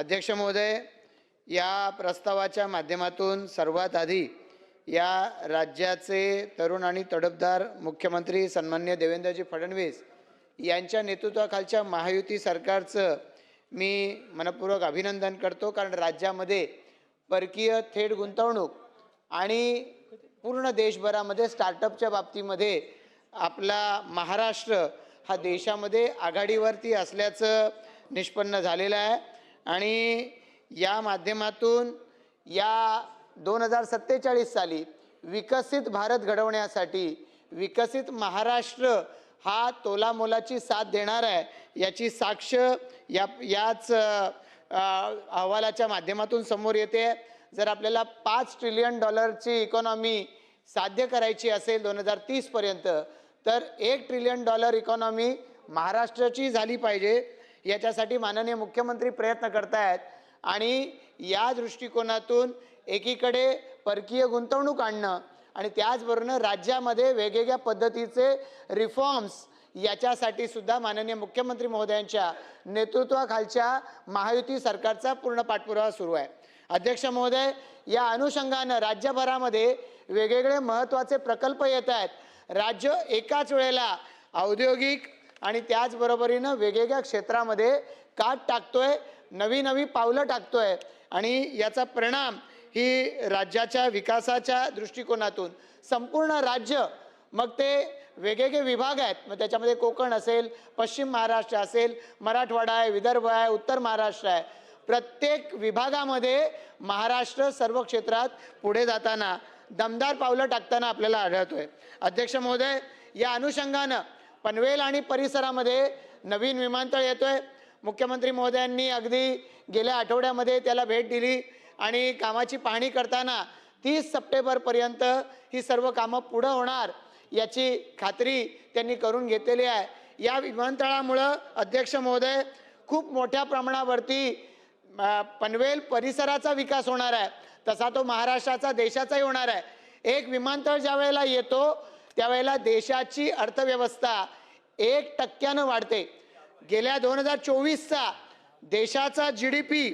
अध्यक्ष महोदय या प्रस्तावाच्या माध्यमातून सर्वात आधी या राज्याचे तरुण आणि तडफदार मुख्यमंत्री सन्मान्य देवेंद्रजी फडणवीस यांच्या नेतृत्वाखालच्या महायुती सरकारचं मी मनपूर्वक अभिनंदन करतो कारण राज्यामध्ये परकीय थेट गुंतवणूक आणि पूर्ण देशभरामध्ये स्टार्टअपच्या बाबतीमध्ये आपला महाराष्ट्र हा देशामध्ये आघाडीवरती असल्याचं निष्पन्न झालेलं आहे. आणि या माध्यमातून या दोन हजार सत्तेचाळीस साली विकसित भारत घडवण्यासाठी विकसित महाराष्ट्र हा तोलामोलाची साथ देणार आहे याची साक्ष या याच अहवालाच्या माध्यमातून समोर येते. जर आपल्याला पाच ट्रिलियन डॉलरची इकॉनॉमी साध्य करायची असेल दोन हजार तीसपर्यंत तर एक ट्रिलियन डॉलर इकॉनॉमी महाराष्ट्राची झाली पाहिजे. याच्यासाठी माननीय मुख्यमंत्री प्रयत्न करतायत. आणि या दृष्टिकोनातून एकीकडे परकीय गुंतवणूक आणणं आणि त्याचबरोबर राज्यामध्ये वेगवेगळ्या पद्धतीचे रिफॉर्म्स याच्यासाठी सुद्धा माननीय मुख्यमंत्री महोदयांच्या नेतृत्वाखालच्या महायुती सरकारचा पूर्ण पाठपुरावा सुरू आहे. अध्यक्ष महोदय या अनुषंगानं राज्यभरामध्ये वेगवेगळे महत्त्वाचे प्रकल्प येत आहेत. राज्य एकाच वेळेला औद्योगिक आणि त्याचबरोबरीनं वेगवेगळ्या क्षेत्रामध्ये काट टाकतोय नवी नवी पावलं टाकतोय. आणि याचा परिणाम ही राज्याच्या विकासाच्या दृष्टिकोनातून संपूर्ण राज्य मग ते वेगवेगळे विभाग आहेत. मग त्याच्यामध्ये कोकण असेल पश्चिम महाराष्ट्र असेल मराठवाडा आहे विदर्भ आहे उत्तर महाराष्ट्र आहे. प्रत्येक विभागामध्ये महाराष्ट्र सर्व क्षेत्रात पुढे जाताना दमदार पावलं टाकताना आपल्याला आढळतोय. अध्यक्ष महोदय या अनुषंगानं पनवेल आणि परिसरामध्ये नवीन विमानतळ येतोय. मुख्यमंत्री महोदयांनी अगदी गेल्या आठवड्यामध्ये त्याला भेट दिली आणि कामाची पाहणी करताना तीस सप्टेंबरपर्यंत ही सर्व कामं पुढं होणार याची खात्री त्यांनी करून घेतलेली आहे. या विमानतळामुळं अध्यक्ष महोदय खूप मोठ्या प्रमाणावरती पनवेल परिसराचा विकास होणार आहे. तसा तो महाराष्ट्राचा देशाचाही होणार आहे. एक विमानतळ ज्या वेळेला येतो त्यावेळेला देशाची अर्थव्यवस्था एक टक्क्यानं वाढते. गेल्या दोन हजार चोवीसचा देशाचा जी डी पी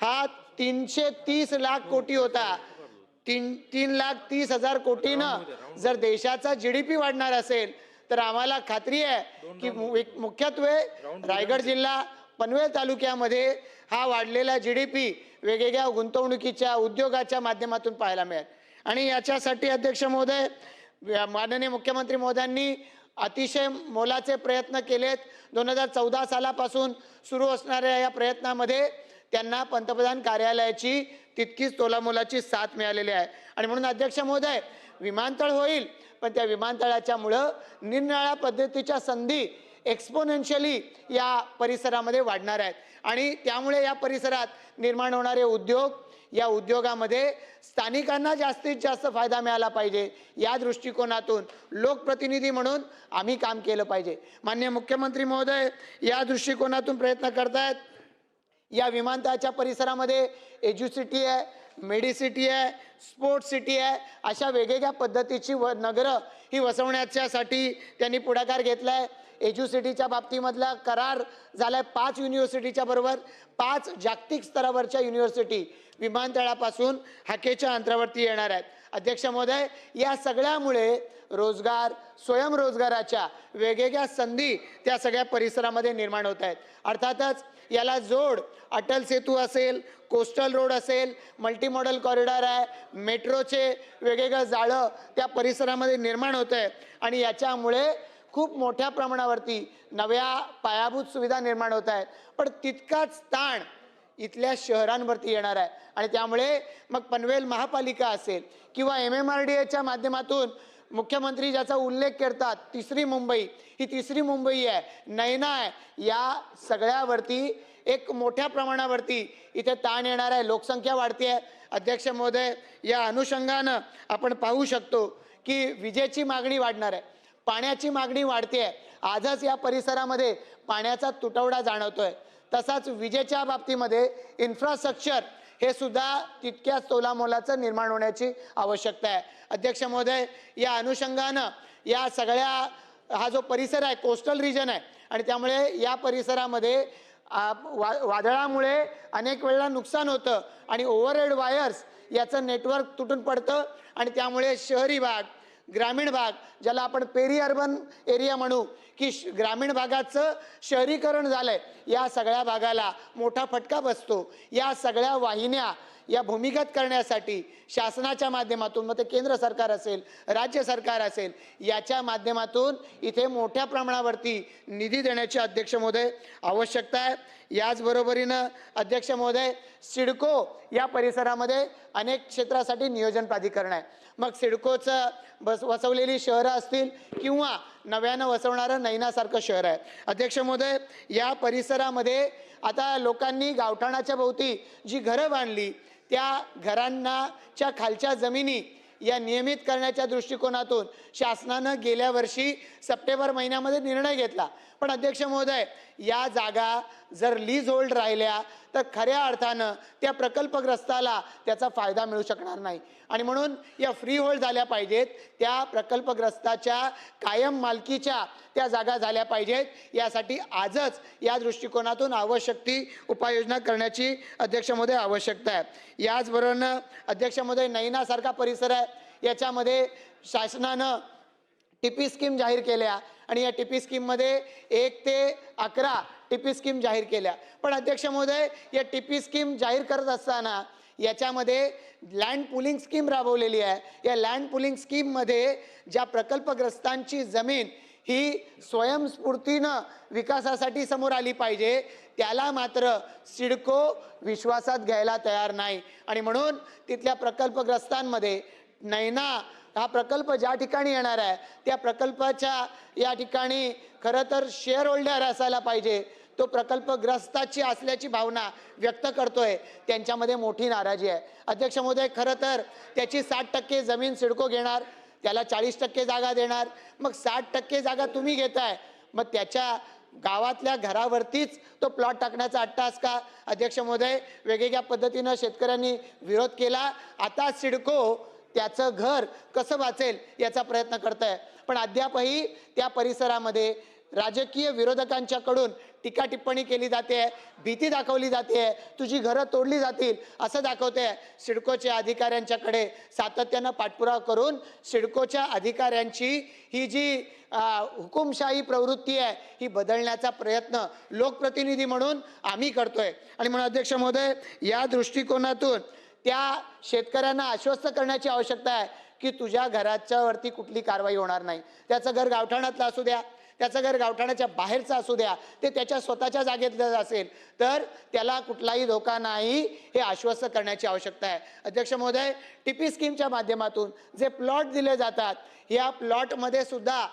हा तीनशे तीस लाख कोटी होता. तीन तीन लाख तीस हजार कोटीनं जर देशाचा जी डी पी वाढणार असेल तर आम्हाला खात्री आहे की मुख्यत्वे रायगड जिल्हा पनवेल तालुक्यामध्ये हा वाढलेला जी डी पी वेगवेगळ्या गुंतवणुकीच्या उद्योगाच्या माध्यमातून पाहायला मिळेल. आणि याच्यासाठी अध्यक्ष महोदय माननीय मुख्यमंत्री महोदयांनी अतिशय मोलाचे प्रयत्न केलेत. दोन हजार चौदा सालापासून सुरू असणाऱ्या या प्रयत्नामध्ये त्यांना पंतप्रधान कार्यालयाची तितकीच तोलामोलाची साथ मिळालेली आहे. आणि म्हणून अध्यक्ष महोदय विमानतळ होईल पण त्या विमानतळाच्यामुळं निरनिळ्या पद्धतीच्या संधी एक्सपोनेन्शियली या परिसरामध्ये वाढणार आहेत. आणि त्यामुळे या परिसरात निर्माण होणारे उद्योग या उद्योगामध्ये स्थानिकांना जास्तीत जास्त फायदा मिळाला पाहिजे. या दृष्टिकोनातून लोकप्रतिनिधी म्हणून आम्ही काम केलं पाहिजे. मान्य मुख्यमंत्री महोदय या दृष्टिकोनातून प्रयत्न करतायत. या विमानतळाच्या परिसरामध्ये एज्युसिटी आहे मेडिसिटी आहे स्पोर्ट्स सिटी आहे अशा वेगवेगळ्या पद्धतीची व नगरं ही वसवण्याच्यासाठी त्यांनी पुढाकार घेतला आहे एज्युसिटीच्या बाबतीमधला करार झाला आहे पाच युनिव्हर्सिटीच्या बरोबर पाच जागतिक स्तरावरच्या युनिव्हर्सिटी विमानतळापासून हाकेच्या अंतरावरती येणार आहेत. अध्यक्ष महोदय या सगळ्यामुळे रोजगार स्वयंरोजगाराच्या वेगवेगळ्या संधी त्या सगळ्या परिसरामध्ये निर्माण होत आहेत. अर्थातच याला जोड अटल सेतू असेल कोस्टल रोड असेल मल्टी मॉडल कॉरिडॉर आहे मेट्रोचे वेगवेगळं जाळं त्या परिसरामध्ये निर्माण होत आहे. आणि याच्यामुळे खूप मोठ्या प्रमाणावरती नव्या पायाभूत सुविधा निर्माण होत आहेत. पण तितकाच ताण इथल्या शहरांवरती येणार आहे. आणि त्यामुळे मग पनवेल महापालिका असेल किंवा एम एम आर डी एच्या माध्यमातून मुख्यमंत्री ज्याचा उल्लेख करतात तिसरी मुंबई ही तिसरी मुंबई आहे. नैना आहे. या सगळ्यावरती एक मोठ्या प्रमाणावरती इथे ताण येणार आहे. लोकसंख्या वाढते आहे. अध्यक्ष महोदय या अनुषंगानं आपण पाहू शकतो की विजेची मागणी वाढणार आहे. पाण्याची मागणी वाढते आहे आजच या परिसरामध्ये पाण्याचा तुटवडा जाणवतोय. तसाच विजेच्या बाबतीमध्ये इन्फ्रास्ट्रक्चर हे सुद्धा तितक्याच तोलामोलाचं निर्माण होण्याची आवश्यकता आहे. अध्यक्ष महोदय या अनुषंगानं या सगळ्या हा जो परिसर आहे कोस्टल रिजन आहे आणि त्यामुळे या परिसरामध्ये वा वादळामुळे अनेक वेळेला नुकसान होतं आणि ओव्हरहेड वायर्स याचं नेटवर्क तुटून पडतं आणि त्यामुळे शहरी भाग ग्रामीण भाग ज्याला आपण पेरी अर्बन एरिया म्हणू की श- ग्रामीण भागाचं शहरीकरण झालं आहे या सगळ्या भागाला मोठा फटका बसतो. या सगळ्या वाहिन्या या भूमिगत करण्यासाठी शासनाच्या माध्यमातून मग ते केंद्र सरकार असेल राज्य सरकार असेल याच्या माध्यमातून इथे मोठ्या प्रमाणावरती निधी देण्याची अध्यक्ष महोदय आवश्यकता आहे. याचबरोबरीनं अध्यक्ष महोदय सिडको या परिसरामध्ये अनेक क्षेत्रासाठी नियोजन प्राधिकरण आहे. मग सिडकोचं बस वसवलेली शहरं असतील किंवा नव्यानं वसवणारं नैनासारखं शहर आहे. अध्यक्ष महोदय या परिसरामध्ये आता लोकांनी गावठाणाच्या भोवती जी घरं बांधली त्या घरांनाच्या खालच्या जमिनी या नियमित करण्याच्या दृष्टिकोनातून शासनानं गेल्या वर्षी सप्टेंबर महिन्यामध्ये निर्णय घेतला. पण अध्यक्ष महोदय या जागा जर लीज होल्ड राहिल्या तर खऱ्या अर्थानं त्या प्रकल्पग्रस्ताला त्याचा फायदा मिळू शकणार नाही. आणि म्हणून या फ्री होल्ड झाल्या पाहिजेत. त्या प्रकल्पग्रस्ताच्या कायम मालकीच्या त्या जागा झाल्या पाहिजेत. यासाठी आजच या दृष्टिकोनातून आवश्यक ती उपाययोजना करण्याची अध्यक्ष महोदय आवश्यकता आहे. याचबरोबरनं अध्यक्ष महोदय नैनासारखा परिसर आहे. याच्यामध्ये शासनानं टीपी स्कीम जाहीर केल्या. आणि या टीपी स्कीममध्ये एक ते अकरा टीपी स्कीम जाहीर केल्या. पण अध्यक्ष महोदय या टीपी स्कीम जाहीर करत असताना याच्यामध्ये लँड पुलिंग स्कीम राबवलेली आहे. या लँड पुलिंग स्कीममध्ये ज्या प्रकल्पग्रस्तांची जमीन ही स्वयंस्फूर्तीनं विकासासाठी समोर आली पाहिजे त्याला मात्र सिडको विश्वासात घ्यायला तयार नाही. आणि म्हणून तिथल्या प्रकल्पग्रस्तांमध्ये नैना हा प्रकल्प ज्या ठिकाणी येणार आहे त्या प्रकल्पाच्या या ठिकाणी खरं तर शेअर होल्डर असायला पाहिजे. तो प्रकल्पग्रस्ताची असल्याची भावना व्यक्त करतोय. त्यांच्यामध्ये मोठी नाराजी आहे. अध्यक्ष महोदय खरं तर त्याची साठ टक्के जमीन सिडको घेणार त्याला चाळीस टक्के जागा देणार. मग साठ टक्के जागा तुम्ही घेताय मग त्याच्या गावातल्या घरावरतीच तो प्लॉट टाकण्याचा अट्टास का? अध्यक्ष महोदय वेगवेगळ्या पद्धतीनं शेतकऱ्यांनी विरोध केला. आता सिडको त्याचं घर कसं वाचेल याचा प्रयत्न करत आहे पण अद्यापही त्या परिसरामध्ये राजकीय विरोधकांच्याकडून टीका टिप्पणी केली जाते भीती दाखवली जाते तुझी घरं तोडली जातील असं दाखवते सिडकोच्या अधिकाऱ्यांच्याकडे सातत्यानं पाठपुरावा करून सिडकोच्या अधिकाऱ्यांची ही जी हुकुमशाही प्रवृत्ती आहे ही बदलण्याचा प्रयत्न लोकप्रतिनिधी म्हणून आम्ही करतोय. आणि म्हणून अध्यक्ष महोदय या दृष्टिकोनातून त्या शेतकऱ्यांना आश्वस्त करण्याची आवश्यकता आहे की तुझ्या घराच्या वरती कुठली कारवाई होणार नाही. त्याचं घर गावठाणातलं असू द्या त्याचं घर गावठाणाच्या बाहेरचं असू द्या ते त्याच्या स्वतःच्या जागेतलं असेल तर त्याला कुठलाही धोका नाही हे आश्वस्त करण्याची आवश्यकता आहे. अध्यक्ष महोदय टीपी स्कीमच्या माध्यमातून जे प्लॉट दिले जातात या प्लॉटमध्ये सुद्धा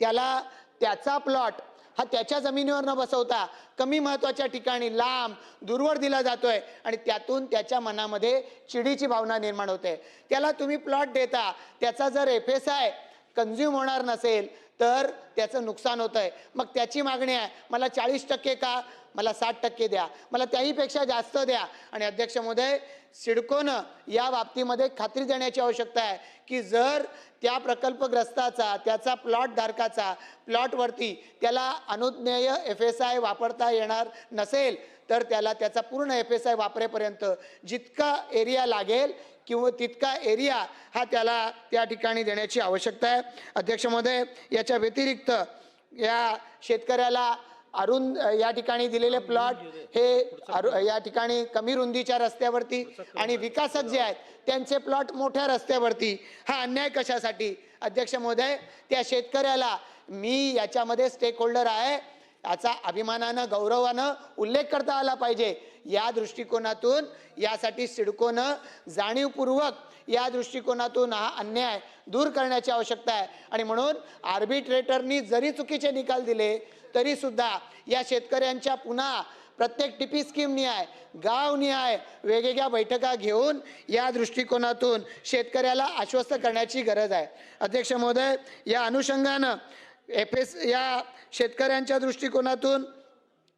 त्याला त्याचा प्लॉट हा त्याच्या जमिनीवर न बसवता कमी महत्त्वाच्या ठिकाणी लांब दूरवर दिला जातोय आणि त्यातून त्याच्या मनामध्ये चिडीची भावना निर्माण होते. त्याला तुम्ही प्लॉट देता त्याचा जर एफ एस आय कन्झ्युम होणार नसेल तर त्याचं नुकसान होतं आहे मग त्याची मागणी आहे मला चाळीस टक्के का? मला साठ टक्के द्या. मला त्याहीपेक्षा जास्त द्या. आणि अध्यक्ष महोदय सिडकोनं या बाबतीमध्ये खात्री देण्याची आवश्यकता आहे की जर त्या प्रकल्पग्रस्ताचा त्याचा प्लॉट धारकाचा प्लॉटवरती त्याला अनुज्ञेय एफ एस आय वापरता येणार नसेल तर त्याला त्याचा पूर्ण एफ एस आय वापरेपर्यंत जितका एरिया लागेल किंवा तितका एरिया हा त्याला त्या ठिकाणी देण्याची आवश्यकता आहे. अध्यक्ष महोदय याच्या व्यतिरिक्त या शेतकऱ्याला अरुंद या ठिकाणी दिलेले प्लॉट हे अरु- या ठिकाणी कमी रुंदीच्या रस्त्यावरती आणि विकासक जे आहेत त्यांचे प्लॉट मोठ्या रस्त्यावरती. हा अन्याय कशासाठी? अध्यक्ष महोदय त्या शेतकऱ्याला मी याच्यामध्ये स्टेक होल्डर आहे. याचा अभिमानानं गौरवानं उल्लेख करता आला पाहिजे. या दृष्टिकोनातून यासाठी सिडकोनं जाणीवपूर्वक या दृष्टिकोनातून हा अन्याय दूर करण्याची आवश्यकता आहे. आणि म्हणून आर्बिट्रेटरनी जरी चुकीचे निकाल दिले तरीसुद्धा या शेतकऱ्यांच्या पुन्हा प्रत्येक टिपी स्कीम निहाय गाव निहाय वेगवेगळ्या बैठका घेऊन या दृष्टिकोनातून शेतकऱ्याला आश्वस्त करण्याची गरज आहे. अध्यक्ष महोदय या अनुषंगानं एफ एस या शेतकऱ्यांच्या दृष्टिकोनातून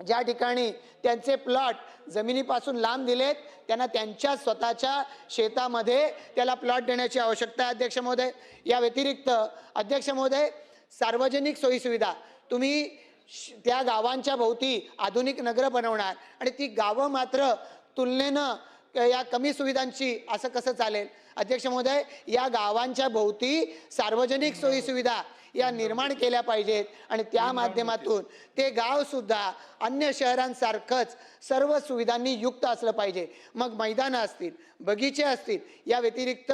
ज्या ठिकाणी त्यांचे प्लॉट जमिनीपासून लांब दिलेत त्यांना त्यांच्या स्वतःच्या शेतामध्ये त्याला प्लॉट देण्याची आवश्यकता आहे अध्यक्ष महोदय. या व्यतिरिक्त अध्यक्ष महोदय सार्वजनिक सोयीसुविधा. तुम्ही श- त्या गावांच्या भोवती आधुनिक नगरं बनवणार आणि ती गावं मात्र तुलनेनं या कमी सुविधांची असं कसं चालेल? अध्यक्ष महोदय या गावांच्या भोवती सार्वजनिक सोयीसुविधा या निर्माण केल्या पाहिजेत. आणि त्या माध्यमातून ते गाव सुद्धा अन्य शहरांसारखंच सर्व सुविधांनी युक्त असलं पाहिजे. मग मैदानं असतील बगीचे असतील या व्यतिरिक्त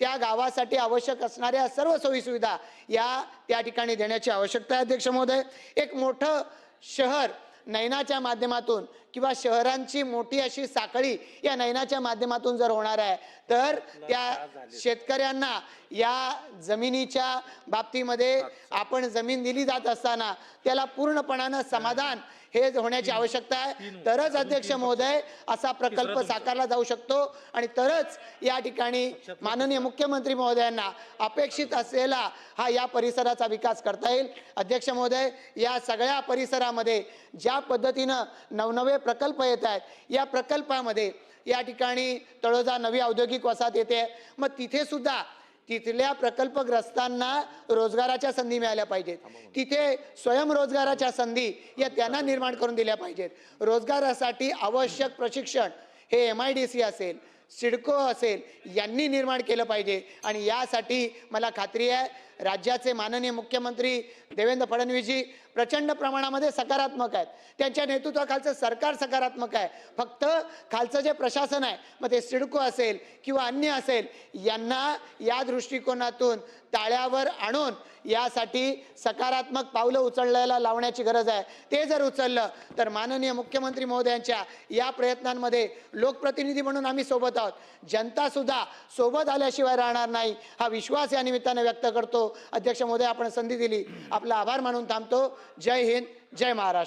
त्या गावासाठी आवश्यक असणाऱ्या सर्व सोयी सुविधा या त्या ठिकाणी देण्याची आवश्यकता आहे अध्यक्ष महोदय. एक मोठं शहर नयनाच्या माध्यमातून किंवा शहरांची मोठी अशी साखळी या नयनाच्या माध्यमातून जर होणार आहे तर त्या शेतकऱ्यांना या जमिनीच्या बाबतीमध्ये आपण जमीन दिली जात असताना त्याला पूर्णपणानं समाधान हे होण्याची आवश्यकता आहे तरच अध्यक्ष महोदय असा प्रकल्प साकारला जाऊ शकतो आणि तरच या ठिकाणी माननीय मुख्यमंत्री महोदयांना अपेक्षित असलेला हा या परिसराचा विकास करता येईल. अध्यक्ष महोदय या सगळ्या परिसरामध्ये ज्या पद्धतीनं नवनवे प्रकल्प येत आहेत या प्रकल्पामध्ये या ठिकाणी तळोजा नवी औद्योगिक वसाहत येते. मग तिथे सुद्धा तिथल्या प्रकल्पग्रस्तांना रोजगाराच्या संधी मिळाल्या पाहिजेत. तिथे स्वयंरोजगाराच्या संधी या त्यांना निर्माण करून दिल्या पाहिजेत. रोजगारासाठी आवश्यक प्रशिक्षण हे एम आय डी सी असेल सिडको असेल यांनी निर्माण केलं पाहिजे. आणि यासाठी मला खात्री आहे राज्याचे माननीय मुख्यमंत्री देवेंद्र फडणवीसजी प्रचंड प्रमाणामध्ये सकारात्मक आहेत. त्यांच्या नेतृत्वाखालचं सरकार सकारात्मक आहे. फक्त खालचं जे प्रशासन आहे मग ते सिडको असेल किंवा अन्य असेल यांना या दृष्टिकोनातून ताळ्यावर आणून यासाठी सकारात्मक पावलं उचलायला लावण्याची गरज आहे. ते जर उचललं तर माननीय मुख्यमंत्री महोदयांच्या या प्रयत्नांमध्ये लोकप्रतिनिधी म्हणून आम्ही सोबत आहोत. जनतासुद्धा सोबत आल्याशिवाय राहणार नाही हा विश्वास या निमित्तानं व्यक्त करतो. अध्यक्ष महोदय आपण संधी दिली. आपला आभार मानून थांबतो. जय हिंद जय महाराष्ट्र.